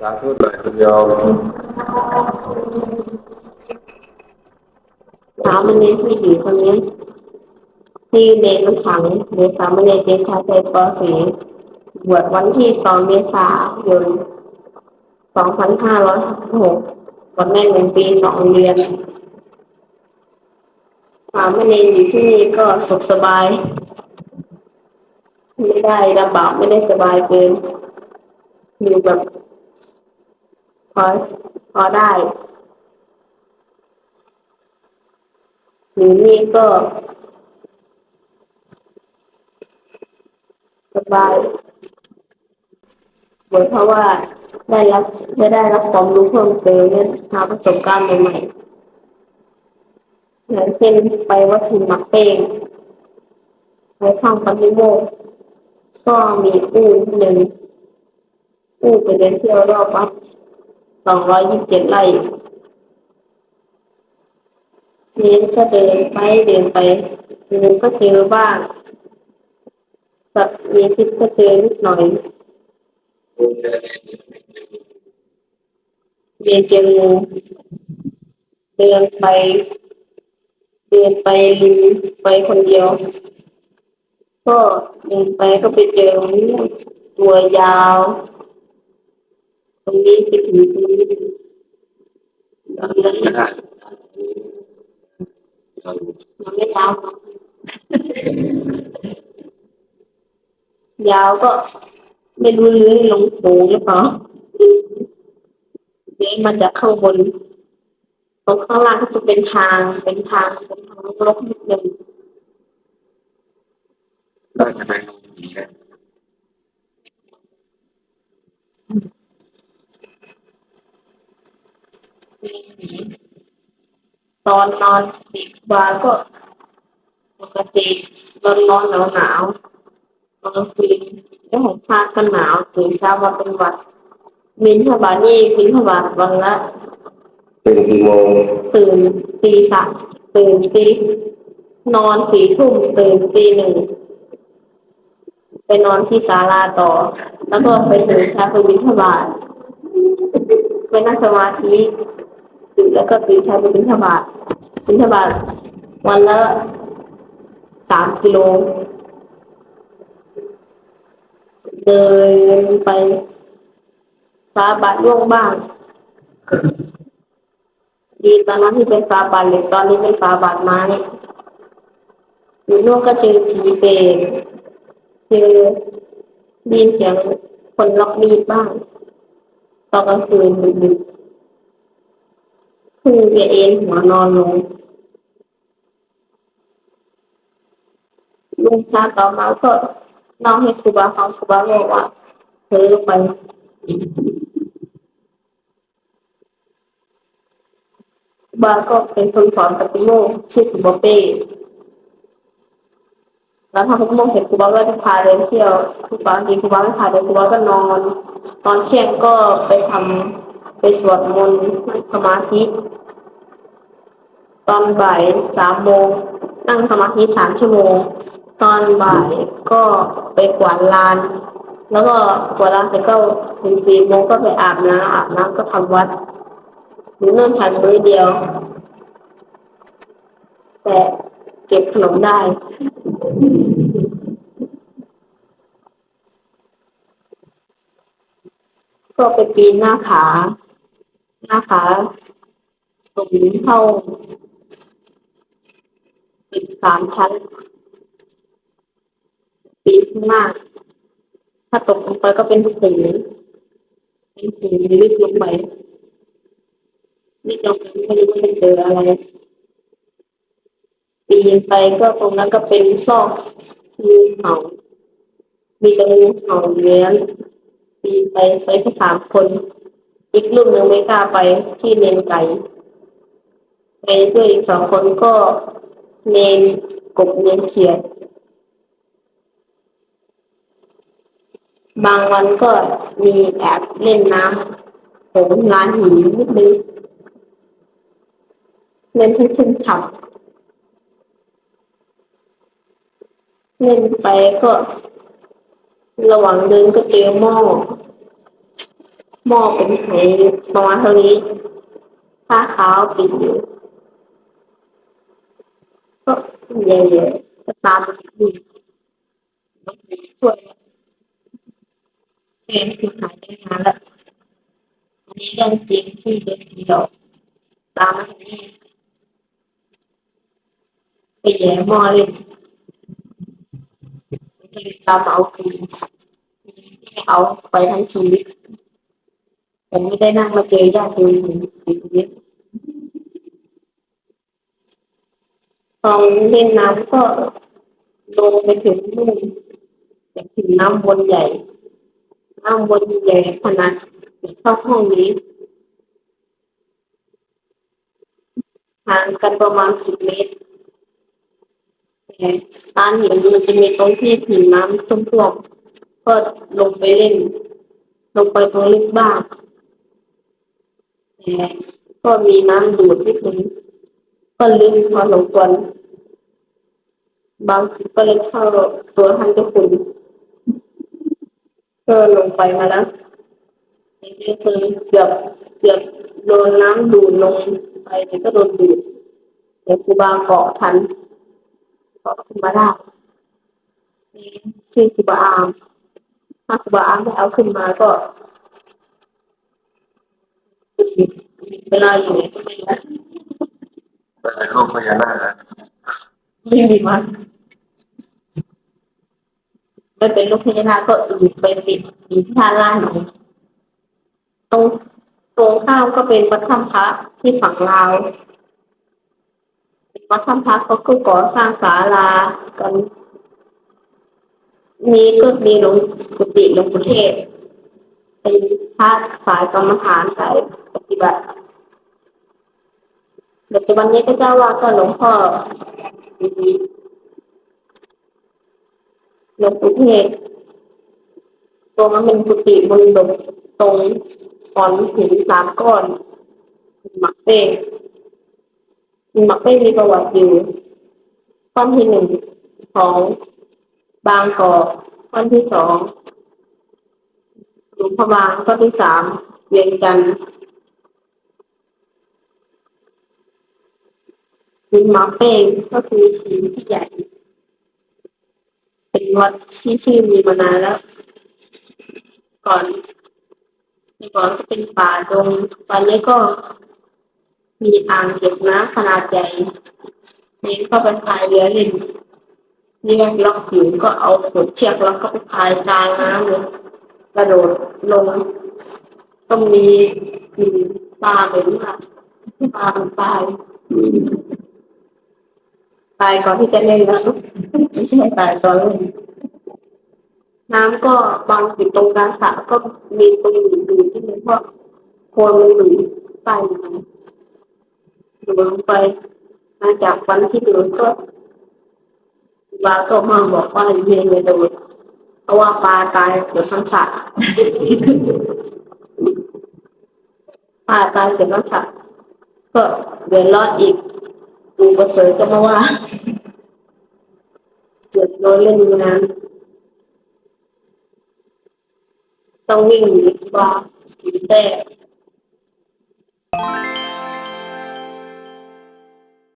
สาธุหน่อยคุณโยมสามเณรผู้หญิงคนนี้ที่เนรมันขังหรือสามเณรเดชายใจปสีบวชวันที่สองเมษายนสองพันห้าร้อยหกวันแม่หนึ่งปีสองเดือนสามเณรอยู่ที่นี่ก็สุขสบาย ไม่ได้ลำบากไม่ได้สบายเกินอยู่แบบ พอพอได้ หรือนี่ก็ สบายเหมือนเพราะว่าได้รับจะได้รับความรู้เพิ่มเติมเนี่ยหาประสบการณ์ใหม่ๆอย่างเช่นไปวัดถิ่นมักเป้งไปข้างปฏิโมกก็มีอู้หนึ่งอู้ไปเดินเที่ยวรอบวัด สองร้อยยี่สิบเจ็ดไร่เน้นก็เดินไปเดินไปเดินก็เจอบ้างแบบมีพิษก็เจอนิดหน่อยเรียนเจองูเดินไป เดินไปริมไปคนเดียว ก็เดินไปก็ไปเจองูตัวยาว ตรงนี้ไปถึงตรงนี้ตรงนั้นไม่ได้มันไม่ยาวยาวก็ไม่รู้เลื้อยลงโถงหรือเปล่าเลื้อยมาจากข้างบนตรงข้างล่างก็จะเป็นทางเป็นทางเป็นทางลกนิดนึงได้ทำไมลงอย่างนี้ ตอนนอนติดบาก็ปกติร้อนร้อนหนาวหนาวตอนกลางคืนแล้วของพากันหนาวตื่นเช้ามาเป็นหวัดมินทบาทนี่มินทบาทวันละตื่นกี่โมงตื่นตีสามตื่นตีนอนสี่ทุ่มตื่นตีหนึ่งไปนอนที่ศาลาต่อ แล้วก็ไปตื่นเช้าไปบิณฑบาตไปนั่งสมาธิตื่นแล้วก็ตื่นเช้าไปบิณฑบาต บิณฑบาตวันละสามกิโล เดินไปฟ้าบาทล่วงบ้าง ดีตอนนั้นที่เป็นฟ้าบาทเหล็กตอนนี้เป็นฟ้าบาทไม้อยู่นู่นก็เจอผีเปรตเจอไดยินเสียงคนล็อกมีดบ้าง ตอนกลางคืนดึกๆ คือเวียเอ็นหัวนอนลงลุงชาต่อมาก็เล่าให้ครูบาฟังครูบาบอกว่าเธอไปบาก็เป็นคนสอนปฏิโมกข์ชื่อคุบอเป้แล้วถ้าคุณโมเห็นครูบาก็จะพาเดินเที่ยวครูบางทีครูบาไม่พาเดินครูบาก็นอน ตอนเที่ยงก็ไปทำไปสวดมนต์สมาธิ ตอนบ่ายสามโมงนั่งสมาธิสามชั่วโมง ตอนบ่ายก็ไปกวาดลาน แล้วก็กวาดลานเสร็จก็ถึงสี่โมงก็ไปอาบน้ำอาบน้ำก็ทำวัดหรือเริ่มฉันมือเดียว แต่เก็บขนมได้ก็ไปปีนหน้าขา หน้าขาสูงเท่า ป็นสามชั้นปีนขึ้นมากถ้าตกลงไปก็เป็นหูเป็นหูลึกลงไปนี่เราไม่รู้ว่าจะเจออะไร ปีนไปก็ตรงนั้นก็เป็นซอกงูเห่ามีต่งูเห่าเลี้ยงปีนไปไปแค่สามคนอีกลูกหนึ่งไม่กล้าไปที่เนนไก่ไปด้วยอีกสองคนก็ เนนกบเนนเขียดบางวันก็มีแอบเล่นน้ำผมร้านหินนิดนึงเล่นให้ชุ่มฉ่ำเล่นไปก็ ระหว่างเดินก็เจอหม้อหม้อเป็นไหประมาณเท่านี้ผ้าขาวปิดอยู่ ก็ใหญ่ๆก็ตามดีช่วยเรียนสิหายได้นานแล้วอันนี้เรื่องจริงที่เด็กเดียวตามนี่ไปแย่มอเล่นก็เลยตามเอาคืนเอาไปทั้งชีวิตผมไม่ได้นั่งมาเจอญาติโยมอย่างนี้ ตอนเล่นน้ำก็ลงไปถึงนู่นไปถึงน้ำวนใหญ่ น้ำวนใหญ่ขนาดเข้าห้องนี้ห่างกันประมาณสิบเมตรแต่ตาเห็นมันจะมีตรงที่ผิวน้ำท่วมๆก็ลงไปเล่น ลงไปตรงลึกบ้างแต่ก็มีน้ำดูดที่ถึง ก็ลึกพอสมควรบางทีก็เลยเข้าตัวท่านเจ้าคุณก็ลงไปมาแล้วนี่คือเกือบเกือบโดนน้ำดูดลงไปแต่ก็โดนดูดแต่ครูบาเกาะทันเกาะขึ้นมาได้นี่ชื่อครูบาอามถ้าครูบาอามไม่เอาขึ้นมาก็เวลาอยู่ในก็ไม่ได้ เป็นรูปพญานาคนะไม่มีมันไม่เป็นลูกพญานาคก็อยู่ไปติดอยู่ที่ท่าล่างหนูตรงตรงข้ามก็เป็นวัดถ้ำพระที่ฝั่งลาวเป็นวัดถ้ำพระเขาก็ก่อสร้างศาลากันมีก็มีหลวงกุฏิหลวงปู่เทศเป็นพระสายกรรมฐานสายปฏิบัติ ปัจจุบันนี้ก็เจ้าว่าก็หลวงพ่อหลวงปู่เทศตรงนั้นเป็นกุฏิบนดกตรงก่อนหินสามก้อนหมักเป้หมักเป้มีประวัติอยู่ก้อนที่หนึ่งของบางกอกก้อนที่สองหลวงพะบางก้อนที่สามเวียงจันทร์ หินหมาเป้งก็คือหินที่ใหญ่ เป็นวัดที่ชื่อมีมานานแล้ว ก่อนในก่อนก็เป็นป่าดงตอนนี้ก็มีอ่างเก็บน้ำขนาดใหญ่เน้นเข้าไปพายเรือเล่นเรียกล็อกหินก็เอาขดเชือกแล้วก็ไปพายกลางน้ำเลยกระโดดลงก็มีมีปลาเหมือนกันปลาเป็นตาย ตายก่อนที่จะเล่นแล้วไม่ใช่ตายตอนเล่นน้ำก็บางจุดตรงกลางสระก็มีตรงหลุมดูที่มันพราะโคนมันหลุมใต้น้ำดูลงไปหลังจากวันที่โดนก็บาก็มาบอกว่าเรียนเลยโดนเพราะว่าปลาตายเกือบทั้งสระปลาตายเกือบทั้งสระก็เดือดร้อนอีก ดูประเสริฐก็มาว่าเกิดโดนเล่นงานต้องวิ่งหนีว่าหนีแต่